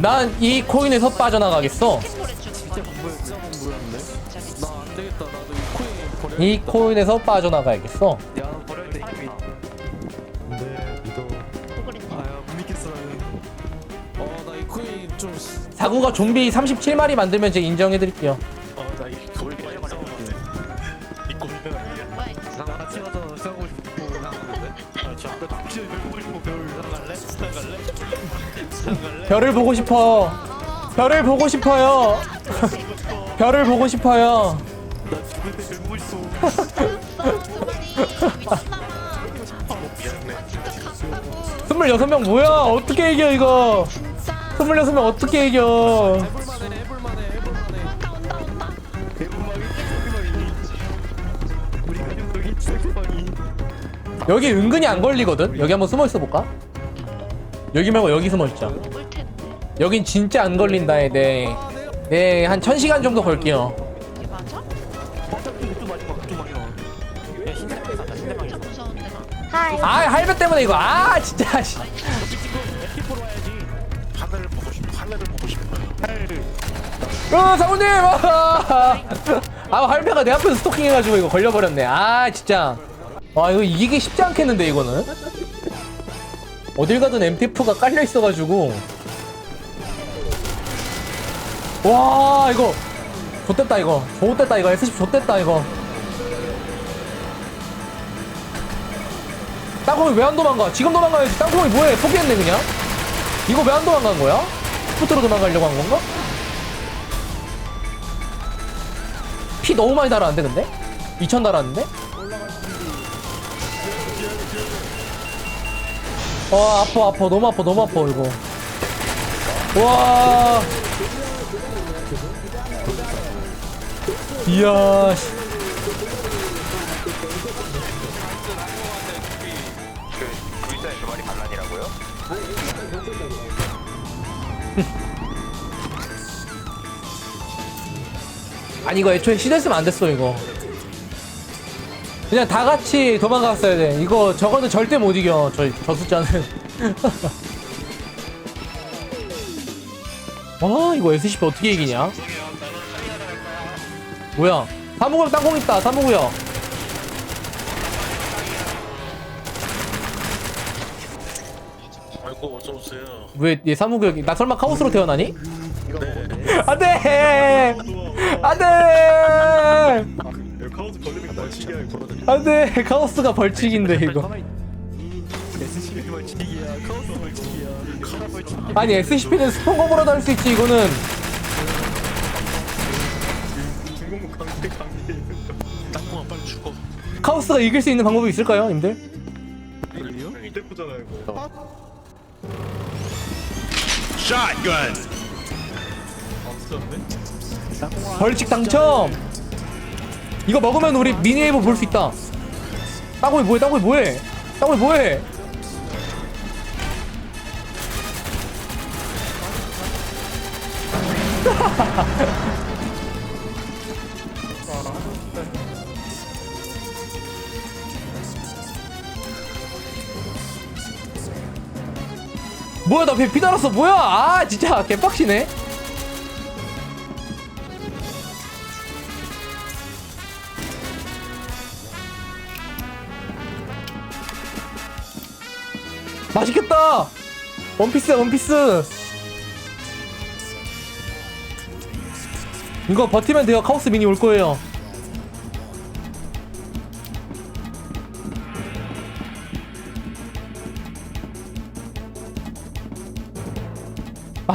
난 이 코인에서 빠져나가겠어. 이 코인에서 빠져나가야겠어. 사구가 좀비 37마리 만들면 제가 인정해드릴게요. 어 나이 거울 많이 싸웠는데 믿고 있는 아니야 나 같이 가서 싸우고 싶고 하는데 아저 아까 당신이 왜 보고 싶 별을 보고 싶어. 별을 보고 싶어요. 별을 보고 싶어요. 나 죽을 때 배우고 싶어 미안해 26명 뭐야? 어떻게 이겨 이거? 26명 어떻게 이겨? 여기 은근히 안 걸리거든? 여기 한번 숨어 있어 볼까? 여기 말고 여기 숨어 있자. 여긴 진짜 안 걸린다. 네. 네, 한 1000시간 정도 걸게요. 야 신대방에 사자 아, 할배 때문에 이거. 아, 진짜. 씨. 에피포로 와야지 하늘을 보고 싶어 하늘을 보고 싶어요 하늘 어, 사모님! 아, 아, 할배가 내 앞에서 스토킹 해가지고 이거 걸려버렸네. 아, 진짜. 와, 이거 이기기 쉽지 않겠는데, 이거는? 어딜 가든 MTF가 깔려 있어가지고. 와, 이거. 좋됐다, 이거. 좋됐다, 이거. S10 좋됐다, 이거. 땅콩이 왜 안 도망가? 지금 도망가야지. 땅콩이 뭐해? 포기했네, 그냥. 이거 왜 안 도망간 거야? 스푸트로 도망가려고 한 건가? 피 너무 많이 달았는데 근데? 2000 달았는데? 와 아파 아파 너무 아파 너무 아파 이거 와 이야 씨. 아니 이거 애초에 시됐으면 안 됐어 이거. 그냥 다 같이 도망갔어야 돼. 이거 저거는 절대 못 이겨 저, 저 숫자는. 와 이거 SCP 어떻게 이기냐 뭐야? 사무구역 땅콩 있다 사무구역 아이고 어서오세요. 왜 얘 사무구역이 나 설마 카오스로 태어나니? 네. 안돼! 안돼! 카운트 걸리는 거 멀치기야 안돼! 카오스가 벌칙인데 이거. SCP 아니 SCP는 스폰거보라도 할 수 있지 이거는 카오스가 이길 수 있는 방법이 있을까요 님들? 이때꾸잖아 이거. 벌칙 당첨! 이거 먹으면 우리 미니에이브 볼 수 있다. 따고이 뭐해 따고이 뭐해? 따고이 뭐해 뭐야 나 배 피 달았어. 뭐야? 아 진짜 개빡치네. 맛있겠다. 원피스야 원피스. 이거 버티면 돼요. 카오스 미니 올 거예요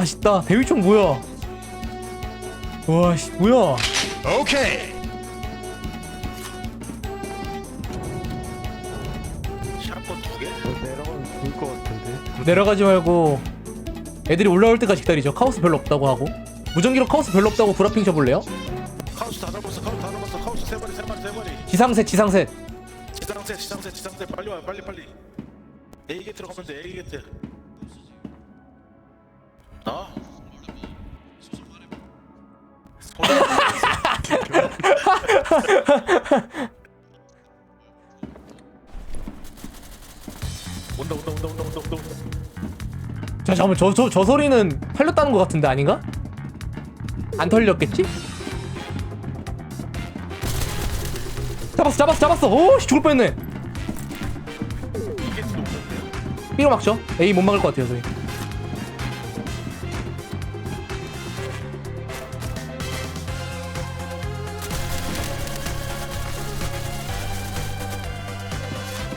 맛있다. 대위총 뭐야 와씨 뭐야? 샷건 두 개? 내려가면 좋을 것 같은데. 내려가지 말고 애들이 올라올 때까지 기다리죠. 카오스 별로 없다고 하고. 무전기로 카오스 별로 없다고 브라핑 쳐볼래요? 카우스 다 잡았어 카우스 다 잡았어. 카우스 세 마리 세 마리 세 마리. 지상셋 지상셋 지상세 지상세 지상세. 빨리 와 빨리 빨리. A 게트로 가면 돼 A 게트 아 온다 온다 온다 온다 온다 온다 온다 자 잠깐만 저, 저, 저 소리는 털렸다는 것 같은데 아닌가? 안 털렸겠지? 잡았어 잡았어 잡았어. 오씨 죽을 뻔했네. B로 막죠? A 못 막을 것 같아요 저희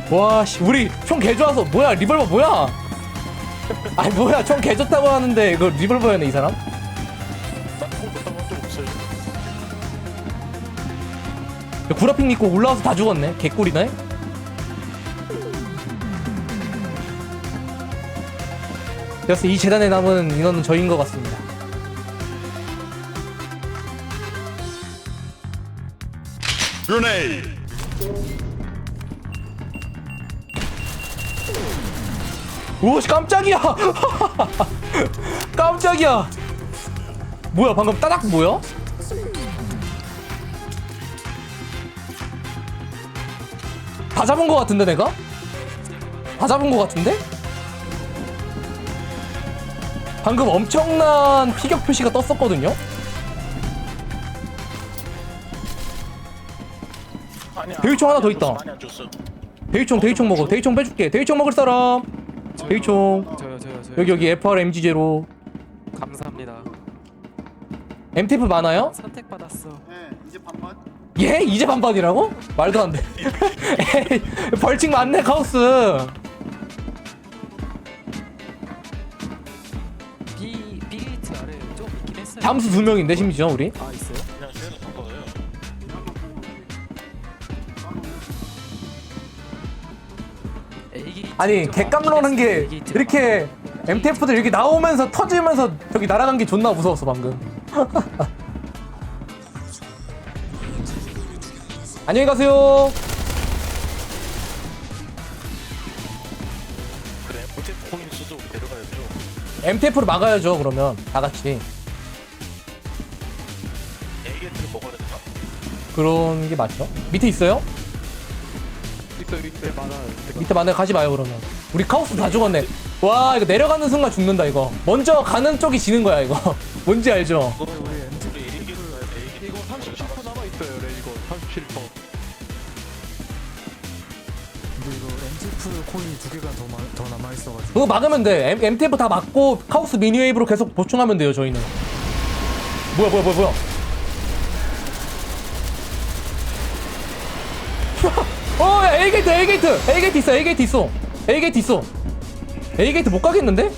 와씨 우리 총 개 좋아서 뭐야? 리벌버 뭐야? 아니 뭐야? 총 개 좋다고 하는데 이거 리벌버였네 이 사람? 나총 줬다고 한적 없어요 구라핑 입고 올라와서 다 죽었네 개꿀이네. 그래서 이 재단에 남은 인원은 저인 것 같습니다. Grenade! 오씨 깜짝이야 깜짝이야 뭐야 방금 따닥 뭐야? 다 잡은 것 같은데 내가? 다 잡은 것 같은데? 방금 엄청난 피격 표시가 떴었거든요? 대위총 하나 더 있다. 대위총 대위총 먹어 대위총 빼줄게 대위총 먹을 사람 저요 저요 저요 여기 여기 FRMG0 감사합니다 MTF 많아요? 선택받았어 예? 이제 반반이라고? 말도 안 돼. 에이, 벌칙 많네, 카오스. B B 게이트 아래 좀 있긴 했어요 잠수 두 명인데, 심지어, 우리? 아 있어 아니, 좀 객감로는 게. 이렇게 MTF들 이렇게 나오면서 터지면서 저기 날아간 게 존나 무서웠어, 방금. 안녕히 가세요. 그래 못해 코인 수도 우리 데려가야죠 MTF를 막아야죠, 그러면. 다 같이. 에이게트를 먹어야 되나? 그런 게 맞죠? 밑에 있어요? 있어요 있어요 많아요 밑에 만에 가지 마요, 그러면. 우리 카오스 다 죽었네. 와, 이거 내려가는 순간 죽는다, 이거. 먼저 가는 쪽이 지는 거야, 이거. 뭔지 알죠? 우리 에이게트 가야 돼 에이게트 이거 37% 남아 있어요 레이건 37% 근데 이거 MTF 코인이 두 개가 더, 마, 더 남아 있어가지고 그거 막으면 돼. M, MTF 다 막고 카오스 미니웨이브로 계속 보충하면 돼요, 저희는. 뭐야, 뭐야, 뭐야, 뭐야. 어, 야, A게이트, A게이트! A게이트 있어, A게이트 있어. A게이트 있어. A게이트 못 가겠는데?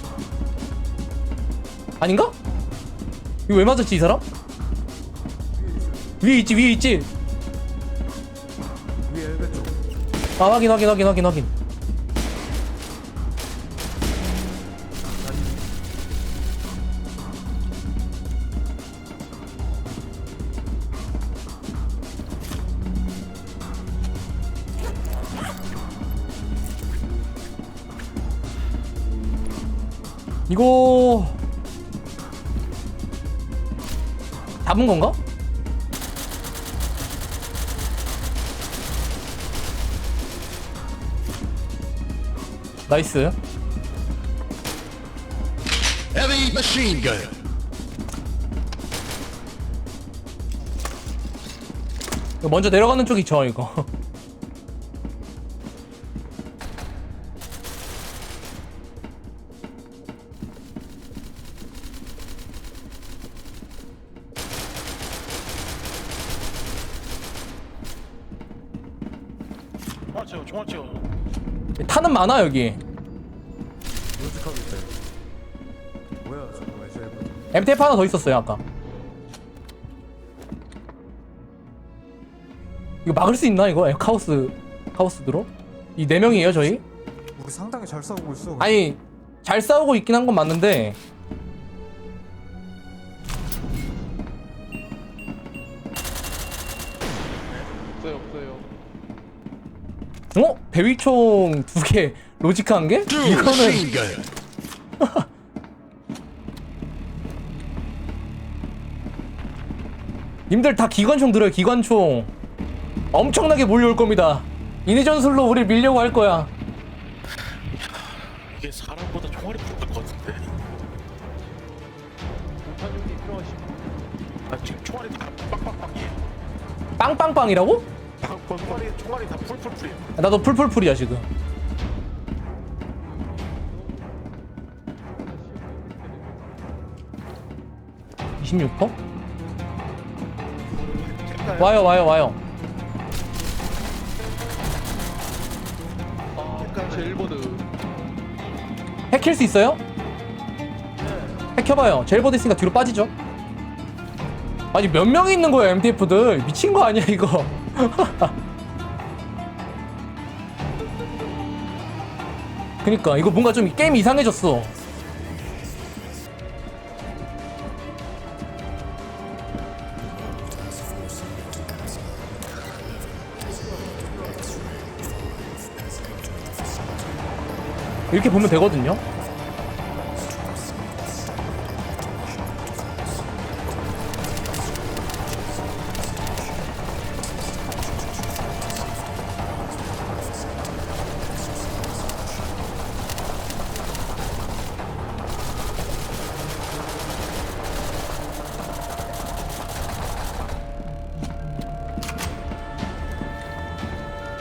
아닌가? 이거 왜 맞았지, 이 사람? 위에 있지, 위에 있지. 아, 확인, 확인, 확인, 확인, 확인. 이거 잡은 건가? 나이스. Heavy machine gun! 이거 먼저 내려가는 쪽이 저 이거. 많아 여기. 로직하고 있어요 뭐야 저거 왜저 엘베 MTF 하나 더 있었어요 아까. 이거 막을 수 있나 이거? 에, 카오스 카오스 드로? 이네 명이에요 저희? 우리 상당히 잘 싸우고 있어 아니 잘 싸우고 있긴 한 건 맞는데 어? 배위총 두 개 로직한 게? 이거는 님들 다 기관총 들어요 기관총 엄청나게 몰려올 겁니다 인해전술로 우리 밀려고 할 거야 이게 사람보다 총알이 부족할 것 같은데 아 지금 총알이 빵빵빵이에요 빵빵빵이라고? 총알이 총알이 다 풀풀풀이야 나도 풀풀풀이야 지금. (26%) 와요 와요 와요. 제일보드. 해킬 수 있어요? 해켜봐요. 제일보드 있으니까 뒤로 빠지죠. 아니 몇 명이 있는 거야 MTF들? 미친 거 아니야 이거 그니까 이거 뭔가 좀 게임 이상해졌어. 이렇게 보면 되거든요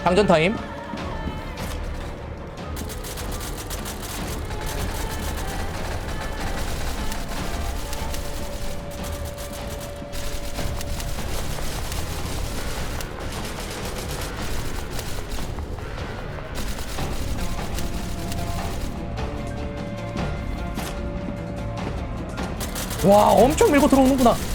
장전 타임. 와 엄청 밀고 들어오는구나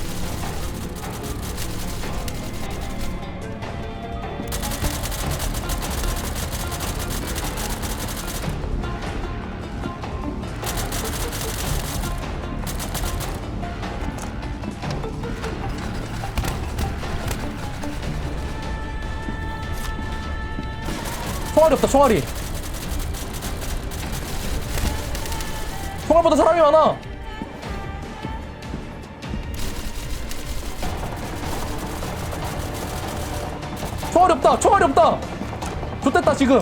총알이 없다 총알이. 총알보다 사람이 많아. 총알이 없다 총알이 없다. 좋됐다 지금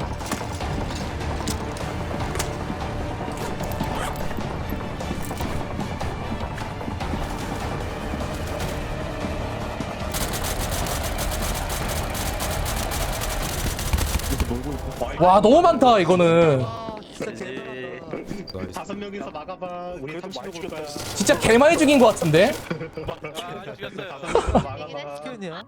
와 너무 많다 이거는. 다섯 명이서 막아봐 우리 30도 볼 거야. 진짜 개 많이 죽인 것 같은데? 다섯 명이서 막아봐 스크린이야